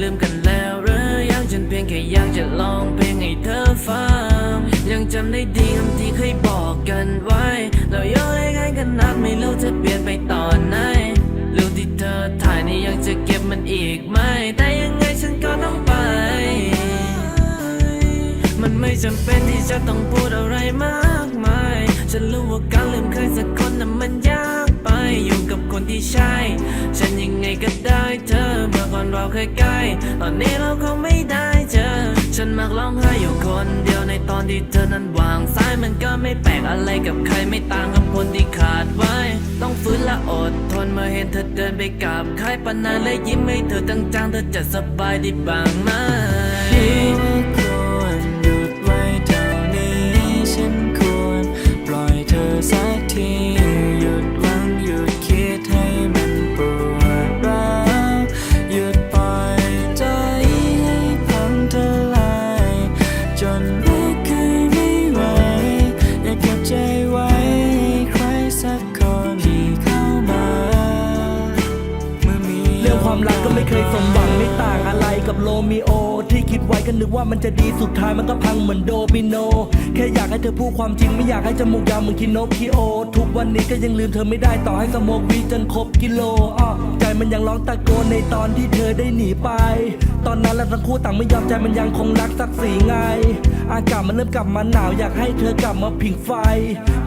ลืมกันแล้วหรือยังฉันเพียงแค่อยากจะลองเพลงให้เธอฟังยังจำได้ดีคำที่เคยบอกกันไว้ เราย้อยกันกันนากไม่รู้จะเปลี่ยนไปตอนไหนรูปที่เธอถ่ายนี่ยังจะเก็บมันอีกไหม แต่ยังไงฉันก็ต้องไป มันไม่จำเป็นที่จะต้องพูดอะไรมากมาย ฉันรู้ว่าการลืมใครสักคนนั้มันยาก ไปอยู่กับคนที่ใช่ ฉันยังไงก็ได้เธอ เมื่อก่อนเราเคยใกล้ ตอนนี้เราคงไม่ได้เจอ ฉันมักร้องไห้อยู่คนเดียวในตอนที่เธอนั้นวางสายมันก็ไม่แปลกอะไรกับใครไม่ต่างกับคนที่ขาดไว้ ต้องฟื้นและอดทนเมื่อเห็นเธอเดินไปกับใครปานนั้นและยิ้มให้เธอตั้งจังๆเธอจะสบายดีบ้างไหม ความรักก็ไม่เคยสมหวังไม่ต่างอะไรกับโรมิโอ ที่คิดไว้ก็นึกว่ามันจะดีสุดท้ายมันก็พังเหมือนโดมิโน แค่อยากให้เธอพูดความจริงไม่อยากให้จมูกยาวเหมือนคิโนคิโอ ทุกวันนี้ก็ยังลืมเธอไม่ได้ต่อให้สมองวีจนครบกิโลอ้อใจมันยังร้องตะโกนในตอนที่เธอได้หนีไป ตอนนั้นเราทั้งคู่ต่างไม่ยอมใจมันยังคงรักสักสีไง อากาศมันเริ่มกลับมาหนาวอยากให้เธอกลับมาผิงไฟ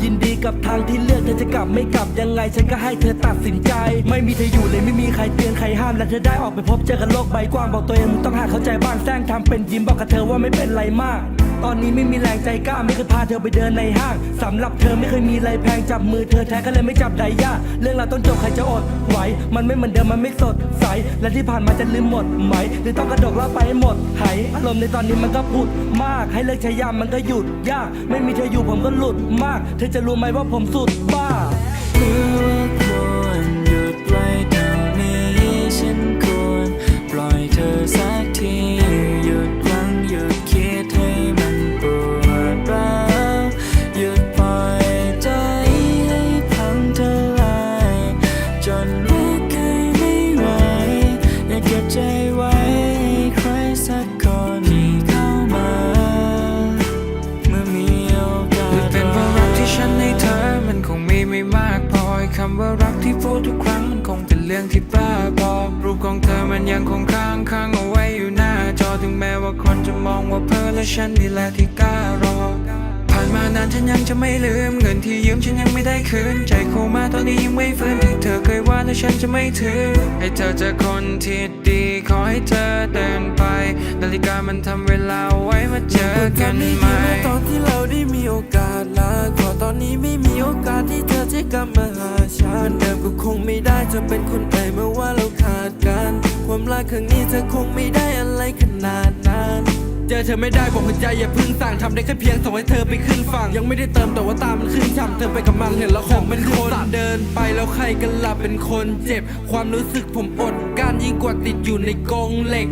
ยินดีกับทางที่เลือกเธอจะกลับไม่กลับยังไง ฉันก็ให้เธอตัดสินใจ ไม่มีเธออยู่เลยไม่มีใครเตือนใครห้ามและเธอได้ออกไปพบเจอกันโลกใบกว้างบอกตัวเองมึงต้องหาเข้าใจบ้างแซงทำเป็นยิ้มบอกกับเธอว่าไม่เป็นไรมากตอนนี้ไม่มีแรงใจกล้าไม่เคยพาเธอไปเดินในห้างสำหรับเธอไม่เคยมีอะไรแพงจับมือเธอแท้ก็เลยไม่จับไดย่าเรื่องราวต้นจบใครจะอดไหวมันไม่เหมือนเดิมมันไม่สดใสและที่ผ่านมาจะลืมหมดไหมหรือต้องกระดกเล่าไปให้หมดหายอารมณ์ในตอนนี้มันก็พูดมาก ให้เลิกใช้ยามมันก็หยุดยาก ไม่มีเธออยู่ผมก็หลุดมาก เธอจะรู้ไหมว่าผมสุดบ้า เรื่องที่บ้าบอรูปของเธอมันยังคงค้างค้างเอาไว้อยู่หน้าจอถึงแม้ว่าคนจะมองว่าเพ้อและฉันนี่แหละที่กล้ารอผ่านมานานฉันยังจะไม่ลืมเงินที่ยืมฉันยังไม่ได้คืนใจโคมาตอนนี้ยังไม่ฟื้นที่เธอเคยว่าและฉันจะไม่ถือ ให้เธอเจอคนที่ดีขอให้เธอเดินไป นาฬิกามันทำเวลาไว้มาเจอกันใหม่ตอนที่เราได้มีโอกาสลาขอตอนนี้ไม่มี โอกาสที่เธอจะกลับมาหาฉันเดิมก็คงไม่ได้จะเป็นคนใหม่เมื่อว่าเราขาดกัน ความรักครั้งนี้เธอคงไม่ได้อะไรขนาดนั้นเจอเธอไม่ได้บอกหัวใจอย่าพึ่งสั่งทำได้แค่เพียงส่งให้เธอไปขึ้นฝั่งยังไม่ได้เติมแต่ว่าตามันขึ้นช่ำเธอไปกับมันเห็นแล้วของเป็นคนเดินไปแล้วใครกันล่ะเป็นคนเจ็บ ความรู้สึกผมอดการยิ่งกว่าติดอยู่ในกรงเหล็ก